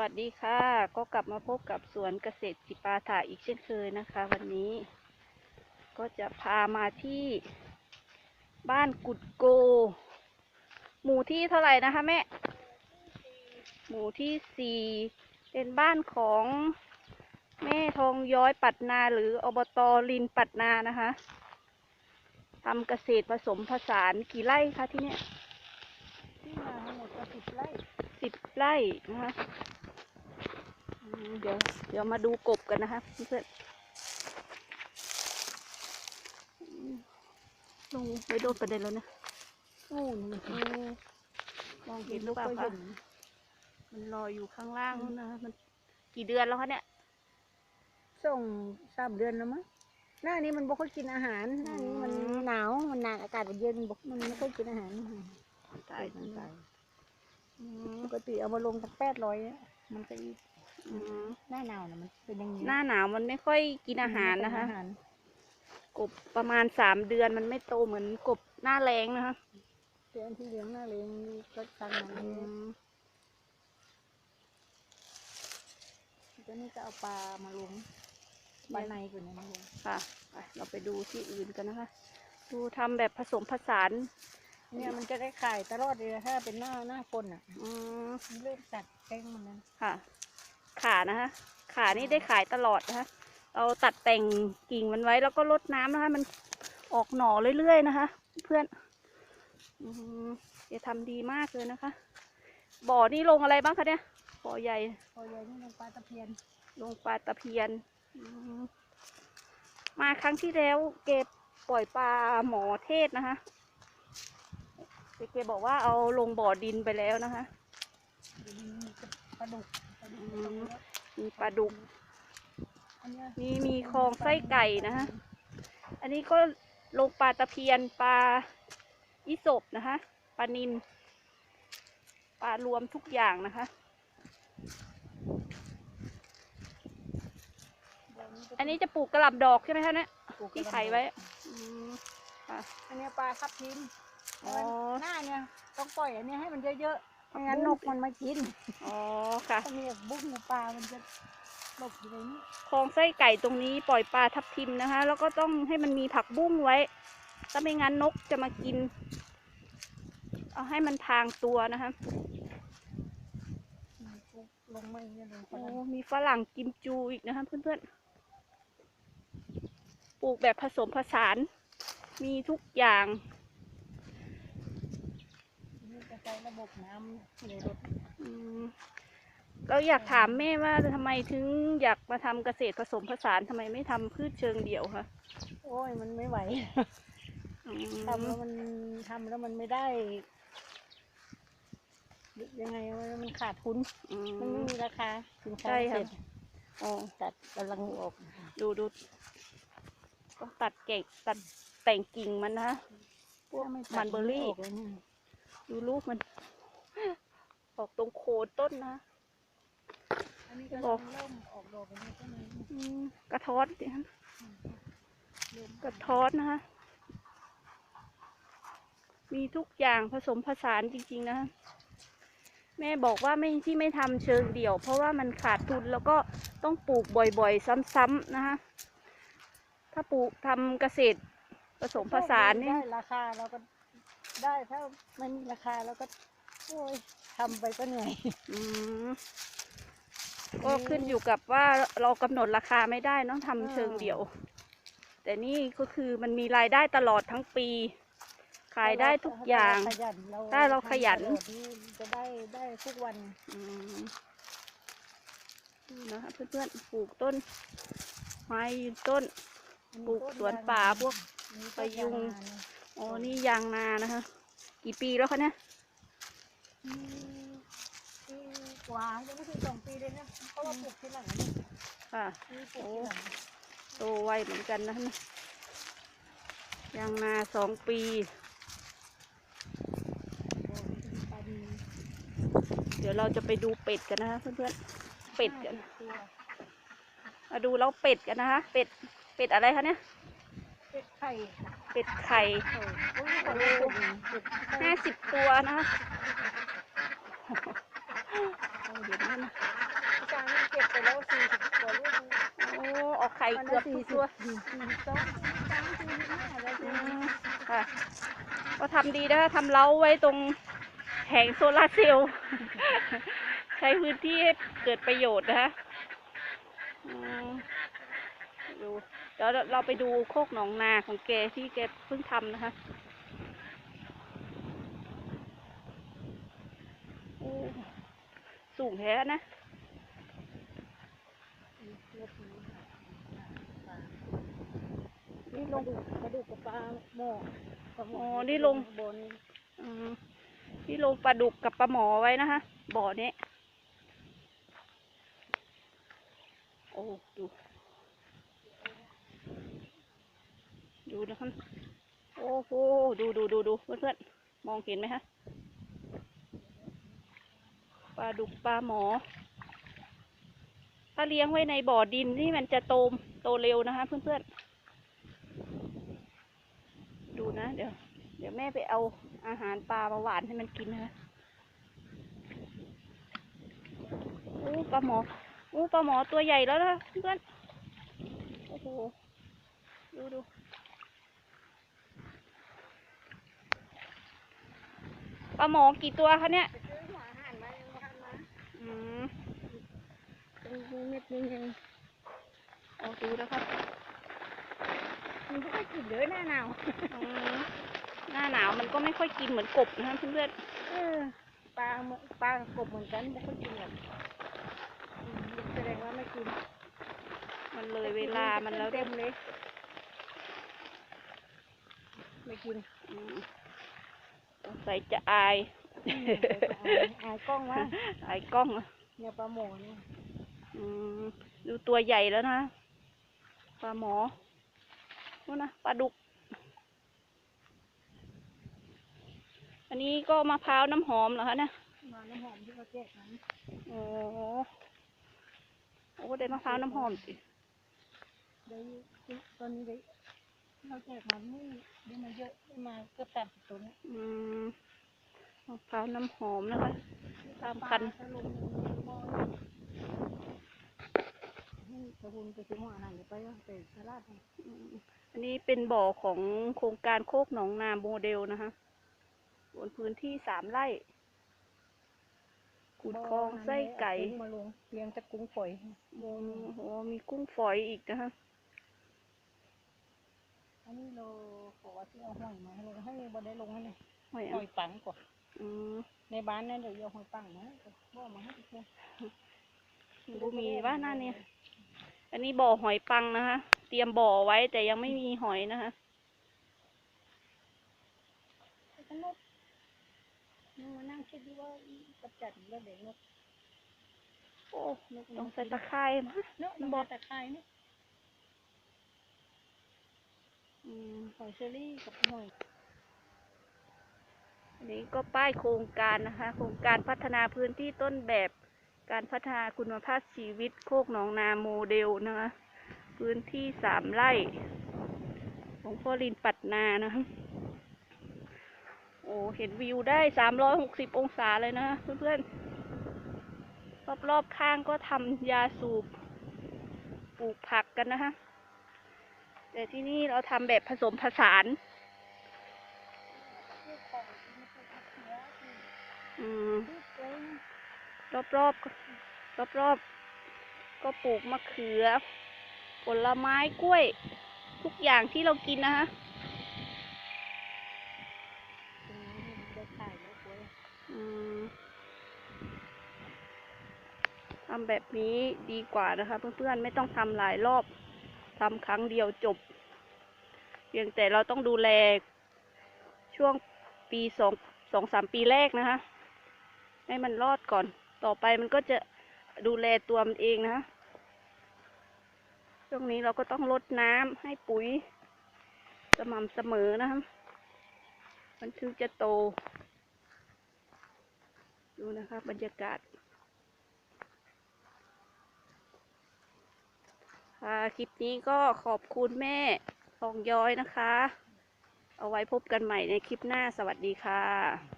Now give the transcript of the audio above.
วัสดีค่ะ ก็กลับมาพบกับสวนเกษตรจิปาถาอีกเช่นเคยนะคะ วันนี้ ก็จะพามาที่บ้านกุดโก หมู่ที่เท่าไหร่นะคะแม่ หมู่ที่สี่เป็นบ้านของแม่ทองย้อยปัดนาหรืออบตลินปัดนานะคะทำเกษตรผสมผสานกี่ไร่คะที่เนี่ยที่มาทั้งหมดก็สิบไร่สิบไร่นะคะอืม เดี๋ยวเดี๋ยวมาดูกบกันนะคะเพื่อนอืมลงไปโดดประเด็นแล้วนะนู่นมันเออมองเห็นหรือเปล่าคะมันลอยอยู่ข้างล่างนู้นนะคะมันกี่เดือนแล้วคะเนี่ยส่งสามเดือนแล้วมั้งหน้านี้มันบ่ค่อยกินอาหารหน้านี้มันอืมหนาวมันหนาวอากาศมันเย็นบอกมันไม่ค่อยกินอาหารตายมันตายอืมปกติเอามาลงสักแปดร้อยมันก็อีกอืม หน้าหนาวนะมันเป็นอย่างนี้หน้าหนาวมันไม่ค่อยกินอาหารนะคะ อาหารกบประมาณสามเดือนมันไม่โตเหมือนกบหน้าแรงนะคะเดือนที่เลี้ยงหน้าเลี้ยงนี่ก็ทางนั้นอืมตัวนี้ก็เอาปลามาลงปลาในกว่านี้มาลงค่ะไปเราไปดูที่อื่นกันนะคะ ดูทำแบบผสมผสาน เนี่ยมันจะได้ขายตลอดเลยถ้าเป็นหน้าหน้าฝนอะอืมมันเริ่มตัดแป้งมันนั้นค่ะ ขานะคะ ขานี่ได้ขายตลอดนะคะ เราตัดแต่งกิ่งมันไว้แล้วก็รดน้ำนะคะ มันออกหน่อเรื่อยๆนะคะ เพื่อนอืมจะทำดีมากเลยนะคะ บ่อนี่ลงอะไรบ้างคะเนี่ย บ่อใหญ่พอใหญ่นี่ลงปลาตะเพียน ลงปลาตะเพียนอืมมาครั้งที่แล้วเก็บปล่อยปลาหมอเทศนะคะแต่เกบอกว่าเอาลงบ่อดินไปแล้วนะคะมีปลาดุกปลาดุกอื มมีปลาดุกอันเนี้ยนี่มีคลองไส้ไก่นะคะอันนี้ก็ลงปลาตะเพียนปลาอิศบนะคะปลานินปลารวมทุกอย่างนะคะ อันนี้จะปลูกกระหล่ำดอกใช่ไหมคะเนี่ยปลูกที่กระไข่ดาษไว้อืมค่ะอันเนี้ยปลาทับทิมอ๋อหน้าเนี่ยต้องปล่อยอันเนี้ยให้มันเยอะๆ ไม่งั้นนกมันมากินอ๋อค่ะถ้ามีแบบบุ้งกับปลา มันจะหลบอยู่ในนี้คลองไส้ไก่ตรงนี้ปล่อยปลาทับทิมนะคะ แล้วก็ต้องให้มันมีผักบุ้งไว้ ถ้าไม่งั้นนกจะมากิน เอาให้มันพรางตัวนะคะมันปลูกลงมาอย่างเงี้ยลงไปโอ้แล้วมีฝรั่งกิมจูอีกนะคะเพื่อนๆ ปลูกแบบผสมผสาน มีทุกอย่าง นี่จะใช้ระบบน้ำในรถอืมเราอยากถามแม่ว่าทำไมถึงอยากมาทำเกษตรผสมผสานทำไมไม่ทำพืชเชิงเดี่ยวคะโอ้ยมันไม่ไหวอืมทำแล้วมันทำแล้วมันไม่ได้ ยังไงวะมันขาดทุน อืมันไม่ม มีราคาสินค้าใช่ค่ะ เสร็จอ๋อตัดกำลังออกดูดูต้องตัดเก่งตัดแต่งกิ่งมันนะคะ พวกถ้าไตัดมันเบอร์รี่ไออกเลยเนี่ย ดูลูกมัน ออกตรงโคนต้นนะอันนี้ก็บอกเริ่มออกดอกแล้วก็เลยอืมกระท้อนดิฮะเริ่มกระท้อนนะคะ มีทุกอย่างผสมผสานจริงๆนะคะแม่บอกว่าไม่ที่ไม่ทำเชิงเดี่ยว เพราะว่ามันขาดทุนแล้วก็ต้องปลูกบ่อยๆ ซ้ำๆนะคะ ถ้าปลูกทำเกษตรผสมผสานนี่ได้ราคาเราก็ ได้ถ้าไม่มีราคาเราก็โอ้ยทำไปก็เหนื่อย อืมก็ขึ้นอยู่กับว่าเรากำหนดราคาไม่ได้เนอะทำเชิงเดี่ยว แต่นี่ก็คือมันมีรายได้ตลอดทั้งปี ขายได้ทุกอย่าง ถ้เรขยันเราถ้าเราขยัน ทำตลอดนี่จะได้ได้ทุกวันอืมนี่นะคะเพื่อนๆปลูกต้น ไม้ยืนต้น ปลูกสวนป่าพวกพยุง อ๋อนี่ยางนานะคะ กี่ปีแล้วคะเนี่ยปีกว่ายังไม่ถึงสองปีเลยนะเพราะว่าปลูกทีหลังนะเนี่ยค่ะ นี่ปลูกทีหลังโตไวเหมือนกันนะคะเนี่ยยางนาสองปี โอ้ยเป็นปลาดีเดี๋ยวเราจะไปดูเป็ดกันนะคะเพื่อนๆเป็ดกัน ห้าสิบตัว มาดูแล้วเป็ดกันนะคะ เป็ด เป็ดอะไรคะเนี่ย เป็ดไข่เป็ดไข่โอ้ยขอดูเป็ดไข่ห้าสิบตัวนะโอ้เดี๋ยวนี้นะก็บไปแล้วสี่สิบกว่าลูกโอ้ออกไข่เกือบทุกตัวสี่สิบสองสี่สิบสามสี่สิบห้าอะไรอืเนี่ยมค่ะก็ทำดีนะคะทำเล้าไว้ตรงแผงโซลาร์เซลล์ใช้พื้นที่ให้เกิดประโยชน์นะคะ ดูเดี๋ยวเราไปดูโคกหนองนาของแกที่แกเพิ่งทำนะคะโอ้สูงแท้นะนี่ลงกระดูกกับปลาหม้อปลาหม้อ๋อนี่ลงบนอืมที่ลงปลาดุกกับปลาหมอไว้นะคะบ่อนี้โอ้ดู ดูนะครับ โอ้โห ดูดูดูดูเพื่อนๆ มองเห็นไหมคะ ปลาดุกปลาหมอ ถ้าเลี้ยงไว้ในบ่อดินนี่มันจะโตมโตเร็วนะคะ เพื่อนๆ ดูนะเดี๋ยว เดี๋ยวแม่ไปเอาอาหารปลามาหวานให้มันกินนะคะโอ้ปลาหมอโอ้ปลาหมอตัวใหญ่แล้วนะเพื่อน โอ้โห ดูดู ปลาหมอกี่ตัวคะเนี่ยไปซื้อหัวอาหารมายังไม่ทำมาอืมตรงนี้เม็ดนึงเองโอ้ดูนะครับมันไม่ค่อยกินเลยหน้าหนาวอืมหน้าหนาวมันก็ไม่ค่อยกินเหมือนกบนะคะเพื่อนเออปลาเหมือนปลากับกบเหมือนกันไม่ค่อยกินหรอกอืมแสดงว่าไม่กินๆมันเลยเวลามันแล้วเต็มเลย ไม่กิน อืมสงสัยจะอายอืมเดี๋ยวจะอาย อายกล้องวะอายกล้องอะเนี่ยปลาหมอเนี่ยอืมดูตัวใหญ่แล้วนะ ปลาหมอนู่นนะปลาดุก อันนี้ก็มะพร้าวน้ำหอมเหรอคะเนี่ยมาน้ำหอมที่เขาแจกนั้นโอ้โอ้ได้มะพร้าวน้ำหอมสิได้ตอนนี้ได้ เราแจกมันไม่ได้มาเยอะได้มาเกือบสามสิบตัวเนี่ยอืมมะพร้าวน้ำหอมนะคะตามคันปลาถ้าลงหม้อให้ตะคุณไปซื้อหัวอาหารเดี๋ยวไปว่าไปตลาดให้อืมอันนี้เป็นบ่อของโครงการโคกหนองนาโมเดลนะคะบนพื้นที่สามไร่ขุดคลองไส้ไก่เอากุ้งมาลงเลี้ยงแต่กุ้งฝอยโอ้โหมีกุ้งฝอยอีกนะคะ อันนี้เราขอว่าที่เอาหอยมาให้ลงให้บ่ได้ลงให้เลยหอยหอะอยปังก่อนอืมในบ้านนั่นเดี๋ยวเอาหอยปังมาบ่มาให้ทุกคนบุมีว่าหน้าเนี่ยอันนี้บ่อหอยปังนะคะ เตรียมบ่อไว้แต่ยังไม่มีหอยนะคะสนุกนั่งมานั่งคิดดูว่ากับจัดแล้วเด็กนกโอ้ต้องใส่ตะไคร้มาเนาะมันบอกตะไคร้นี่ อืม หอยเชอรี่กับหอยอันนี้ก็ป้ายโครงการนะคะ โครงการพัฒนาพื้นที่ต้นแบบการพัฒนาคุณภาพชีวิตโคกหนองนาโมเดลนะคะ พื้นที่สามไร่ ของพ่อลินปัดนานะคะโอ้เห็นวิวได้สามร้อยหกสิบองศาเลยนะเพื่อนๆรอบๆข้างก็ทำยาสูบปลูกผักกันนะคะ แต่ที่นี่เราทำแบบผสมผสาน อืม รอบรอบรอบรอบๆก็ปลูกมะเขือ ผลไม้กล้วย ทุกอย่างที่เรากินนะคะได้ขายแล้วกล้วยอืมทำแบบนี้ดีกว่านะคะ เพื่อนๆ ไม่ต้องทำหลายรอบ ทำครั้งเดียวจบ เพียงแต่เราต้องดูแลช่วงปีสองสองสามปีแรกนะคะ ให้มันรอดก่อน ต่อไปมันก็จะดูแลตัวมันเองนะคะช่วงนี้เราก็ต้องลดน้ำให้ปุ๋ย สม่ำเสมอนะคะมันถึงจะโต ดูนะคะบรรยากาศ ค่ะ คลิปนี้ก็ขอบคุณแม่ทองย้อยนะคะ เอาไว้พบกันใหม่ในคลิปหน้าสวัสดีค่ะ